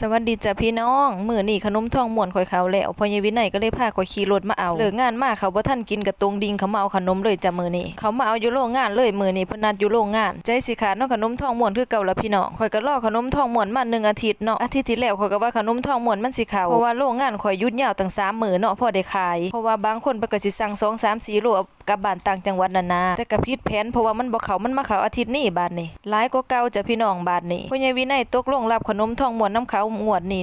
สวัสดีจ้ะพี่น้องมื้อนี้ขนมทองม่วนข่อยเขาแล้วพอใหญ่วินัยก็เลยพาข่อยขี่รถมาเอาเลิกงานมาเขาบ่ทันกินกระตรงดิงเขามาเอาขนมเลยจ้ะมื้อนี้เขามาเอาอยู่โรงงานเลยมื้อนี้เพิ่นนัดอยู่โรงงานใจสิขาดเนาะขนมทองม่วนคือเก่าละพี่น้องข่อยก็รอขนมทองม่วนมาหนึ่งอาทิตย์เนาะอาทิตย์ที่แล้วข่อยก็ว่าขนมทองม่วนมันสิเข้าเพราะว่าโรงงานข่อยหยุดยาวตั้งสามมื้อเนาะพอได้ขายเพราะว่าบางคนเพิ่นก็สิสั่ง2 3 4โลเอากลับบ้านต่างจังหวัดนั่นนะแต่ก็ผิดแผนเพราะว่ามันบ่เขามันมาเขาอาทิตย์นี้บาดนี้หลายกว่าเก่าจ้ะพี่น้องบาดนี้พอใหญ่วินัยตกลงรับขนมทองม่วนน้ำเขางวดนี้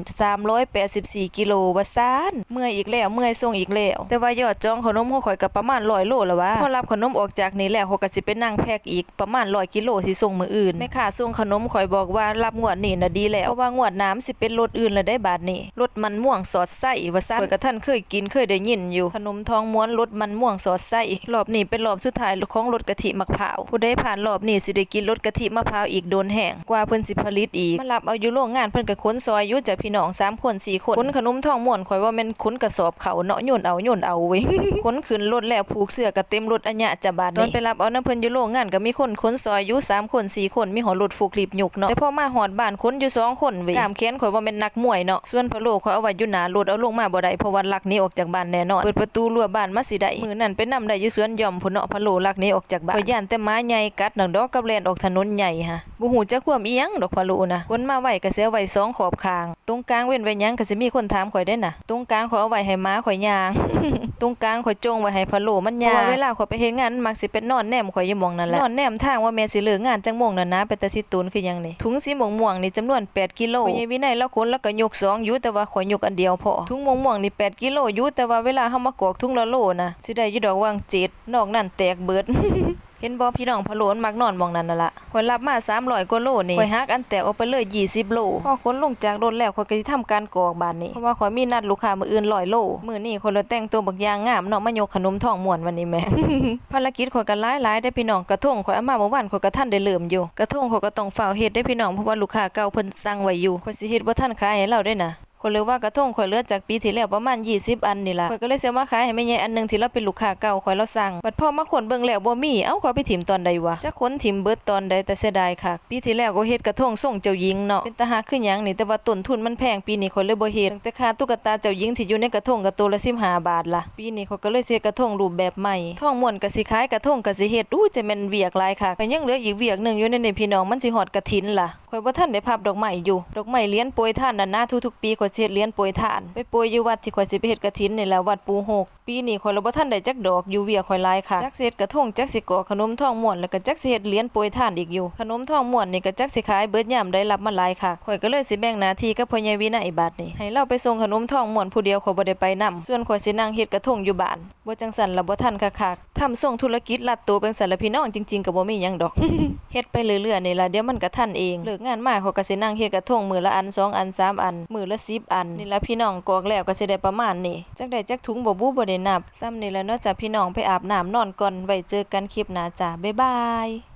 384กิโลว่าซานเมื่อยอีกแล้วเมื่อยส่งอีกแล้ว แต่ว่ายอดจองขนมของข่อยก็ประมาณ100โลแล้วว่าพอรับขนมออกจากนี้แล้วเขาก็สิไปนั่งแพ็คอีกประมาณ100กิโลสิส่งมื้ออื่นแม่ค้าส่งขนมข่อยบอกว่ารับงวดนี้น่ะดีแล้วเพราะว่างวดน้ำสิเป็นรถอื่นแล้วได้บาดนี้รถมันม่วงสอดไส้ว่าซานข่อยก็ท่านเคยกินเคยได้ยินอยู่ขนมทองม้วนรสมันม่วงสอดไส้รอบนี้เป็นรอบสุดท้ายของรสกะทิมะพร้าวผู้ใดผ่านรอบนี้สิได้กินรสกะทิมะพร้าวอีกโดนแห้งกว่าเพิ่นสิผลิตอีกมารับเอาอยู่โรงงานเพิ่นก็ขนซอยอยู่จ้ะพี่น้องสามคนสี่คนคุ้นขนมทองม่วนข่อยว่าแม่นขนกระสอบเขาเนาะโยนเอาโยนเอาเว้ยขนขึ้นรถแล้วผูกเสื้อก็เต็มรถอัญญะจะบาดตอนไปรับเอาน้ำเพิ่นอยู่โรงงานก็มีคนขนซอยอยู่สามคนสี่คนมีหอรถฟูกลิบหยุกเนาะแต่พอมาหอดบ้านขนอยู่สองคนเว้ยกล้ามแขนข่อยว่าแม่นนักมวยเนาะส่วนพะโลข่อยเอาไว้อยู่หนารถเอาลงมาบ่ได้เพราะว่าลักนี้ออกจากบ้านแน่นอนเปิดประตูรั้วบ้านมาสิได้มือนั้นไปนำได้อยู่สวนย่อมพุ่นเนาะพะโลลักนี้ออกจากบ้านข่อยย่านแต่หม้ใหญ่กัดหนังดอกกับแลนออกถนนใหญ่ฮะบ่ฮู้จักความอีหยังดอกพะโลนะคนมาไว้ก็สิเอาไว้สองขอบข้าง ตรงกลางเว้นไว้ยังก็สิมีคนถามข่อยได้น่ะ ตรงกลางข่อยเอาไว้ให้ม้าข่อยย่าง ตรงกลางข่อยจงไว้ให้พะโลมันย่างเว่าเวลาข่อยไปเฮ็ดงานมักสิเป็นนอนแนมข่อยอยู่มองนั่นแหละนอนแนมทางว่าแม่สิเลิกงานจังโมงนั่นนะไปแต่สิตูนคือหยังนี่ถุงสีม่วงๆนี่จำนวน8กิโลพ่อใหญ่วินัยแล้วคนแล้วก็ยกสองยู่แต่ว่าข่อยยกอันเดียวพอถุงม่วงๆนี่8กิโลอยู่แต่ว่าเวลาเฮามากอกถุงละโลนะสิได้อยู่ดอกว่างเจ็ดนอกนั้นแตกเบิด เห็นบ่พี่น้องพะโลนมักนอนมองนั้นนั่นล่ะข่อยรับมา300กว่าโลนี่ข่อยหักอันแตกออกไปเลย20โลพอคนลงจากรถแล้วข่อยก็สิทำการกอกบานนี้เพราะว่าข่อยมีนัดลูกค้ามื้ออื่น100โลมื้อนี้ข่อยเลยแต่งตัวบักอย่างงามเนาะมายกขนมทองม่วนวันนี้แม่ภารกิจข่อยก็หลายๆได้พี่น้องกระทงข่อยเอามาเมื่อวานข่อยก็ทันได้เริ่มอยู่กระทงข่อยก็ต้องเฝ้าเฮ็ดได้พี่น้องเพราะว่าลูกค้าเก่าเพิ่นสั่งไว้อยู่ข่อยสิเฮ็ดบ่ทันขายให้เราได้นะ คนเลยว่ากระทงข่อยเลือดจากปีที่แล้วประมาณ 20 อันนี่ล่ะข่อยก็เลยเสียมาขายให้แม่ใหญ่อันนึงที่เราเป็นลูกค้าเก่าข่อยเราสั่งบัดพ่อมาขนเบิ่งแล้วบ่มีเอ้าข่อยไปถิ่มตอนใดวะจะขนถิ่มเบิดตอนใดแต่เสียดายค่ะ ปีที่แล้วก็เฮ็ดกระทงส่งเจ้าหญิงเนาะเป็นตาหักคือหยังนี่แต่ว่าต้นทุนมันแพงปีนี้ข่อยเลยบ่เฮ็ดตั้งแต่ค่าตุ๊กตาเจ้าหญิงที่อยู่ในกระทงก็ตัวละ15บาทล่ะปีนี้ข่อยก็เลยเสียกระทงรูปแบบใหม่ทองม่วนก็สิขายกระทงก็สิเฮ็ดอู้จะแม่นเวียกหลายค่ะก็ยังเหลืออีกเวียกนึงอยู่ในนี่พี่น้องมันสิฮอดกฐินล่ะข่อยบ่ทันได้พับดอกไม้อยู่ดอกไม้เลี้ยนโปรยทานนั่นนะทุกๆปีข่อยเฮ็ดเลี้ยนปรยทาน ไปปรยอยู่วัดที่ข่อยสิไปเฮ็ดกฐินนี่แหละวัดปูหกปีนี้ข่อยละบ่ทันได้จักดอกอยู่เวียข่อยหลายค่ะจักสิเฮ็ดกระทงจักสิก่อขนมทองม่วนแล้วก็จักสิเฮ็ดเลี้ยนปรยทานอีกอยู่ ขนมทองม่วนนี่ก็จักสิขายเบิดยามได้รับมาหลายค่ะข่อยก็เลยสิแบ่งหน้าที่กับพ่อใหญ่วินัยบัดนี้ให้เราไปส่งขนมทองม่วนผู้เดียวข่อยบ่ได้ไปนํส่วนข่อยสินั่งเฮ็ดกระทงอยู่บ้านบ่จังซั่นละบ่ทันคักๆทำส่งธุรกิจลัดตัวเป็นสารพี่น้องจริงๆก็บ่มีหยังดอกเฮ็ดไปเรื่อยๆนี่ล่ะเดี๋ยวมันก็ทันเองเลิกงานมาเขาก็สินั่งเฮ็ดกระทงมือละอันสองอันสามอันมือละ10อัน นี่ละพี่น้องกอกแล้วก็สิได้ประมาณนี้จักได้จักถุงบ่บูบ่ได้นับ ซ้ำนี่และเนาะจ้ะพี่น้องไปอาบน้ำนอนก่อนไว้เจอกันคลิปหน้าจ้ะบ๊ายบาย